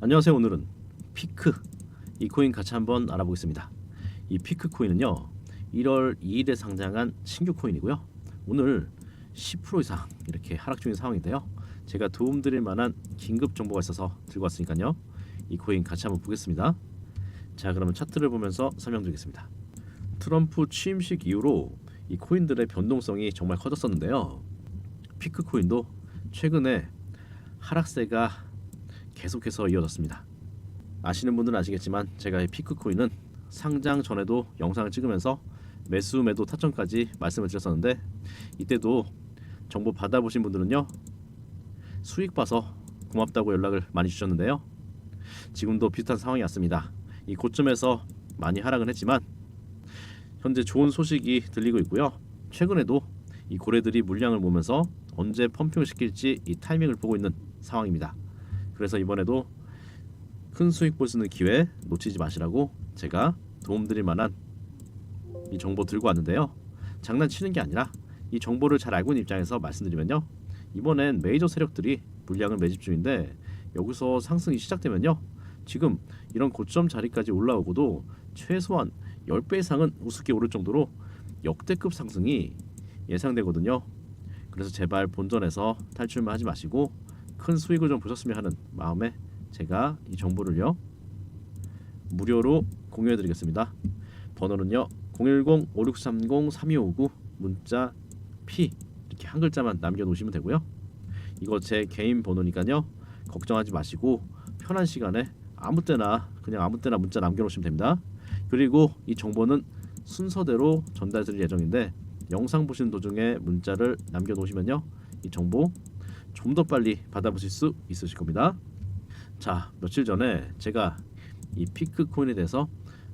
안녕하세요. 오늘은 피크 이 코인 같이 한번 알아보겠습니다. 이 피크 코인은요. 1월 2일에 상장한 신규 코인이고요. 오늘 10% 이상 이렇게 하락 중인 상황인데요. 제가 도움드릴 만한 긴급 정보가 있어서 들고 왔으니까요. 이 코인 같이 한번 보겠습니다. 자, 그러면 차트를 보면서 설명드리겠습니다. 트럼프 취임식 이후로 이 코인들의 변동성이 정말 커졌었는데요. 피크 코인도 최근에 하락세가 계속해서 이어졌습니다. 아시는 분들은 아시겠지만 제가 이 피크 코인은 상장 전에도 영상을 찍으면서 매수 매도 타점까지 말씀을 드렸었는데 이때도 정보 받아보신 분들은요 수익 봐서 고맙다고 연락을 많이 주셨는데요. 지금도 비슷한 상황이 왔습니다. 이 고점에서 많이 하락은 했지만 현재 좋은 소식이 들리고 있고요. 최근에도 이 고래들이 물량을 모으면서 언제 펌핑을 시킬지 이 타이밍을 보고 있는 상황입니다 그래서 이번에도 큰 수익 볼 수 있는 기회 놓치지 마시라고 제가 도움드릴 만한 이 정보 들고 왔는데요. 장난치는 게 아니라 이 정보를 잘 알고 있는 입장에서 말씀드리면요. 이번엔 메이저 세력들이 물량을 매집 중인데 여기서 상승이 시작되면요. 지금 이런 고점 자리까지 올라오고도 최소한 10배 이상은 우습게 오를 정도로 역대급 상승이 예상되거든요. 그래서 제발 본전에서 탈출만 하지 마시고 큰 수익을 좀 보셨으면 하는 마음에 제가 이 정보를요 무료로 공유해 드리겠습니다. 번호는요 010-5630-3259 문자 P 이렇게 한 글자만 남겨 놓으시면 되고요. 이거 제 개인 번호니까요 걱정하지 마시고 편한 시간에 아무 때나 그냥 아무 때나 문자 남겨 놓으시면 됩니다. 그리고 이 정보는 순서대로 전달드릴 예정인데 영상 보시는 도중에 문자를 남겨 놓으시면요 이 정보 좀 더 빨리 받아보실 수 있으실 겁니다. 자 며칠 전에 제가 이 피크 코인에 대해서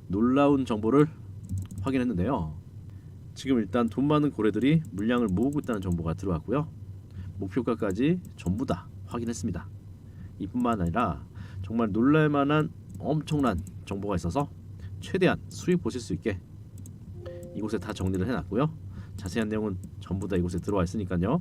놀라운 정보를 확인했는데요. 지금 일단 돈 많은 고래들이 물량을 모으고 있다는 정보가 들어왔고요. 목표가까지 전부 다 확인했습니다. 이뿐만 아니라 정말 놀랄만한 엄청난 정보가 있어서 최대한 수익 보실 수 있게 이곳에 다 정리를 해놨고요. 자세한 내용은 전부 다 이곳에 들어와 있으니까요.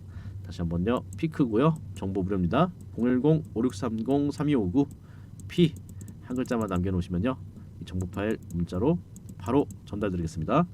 다시 한번요 피크고요 정보 무료입니다. 010-5630-3259 P 한 글자만 남겨놓으시면요 이 정보 파일 문자로 바로 전달드리겠습니다.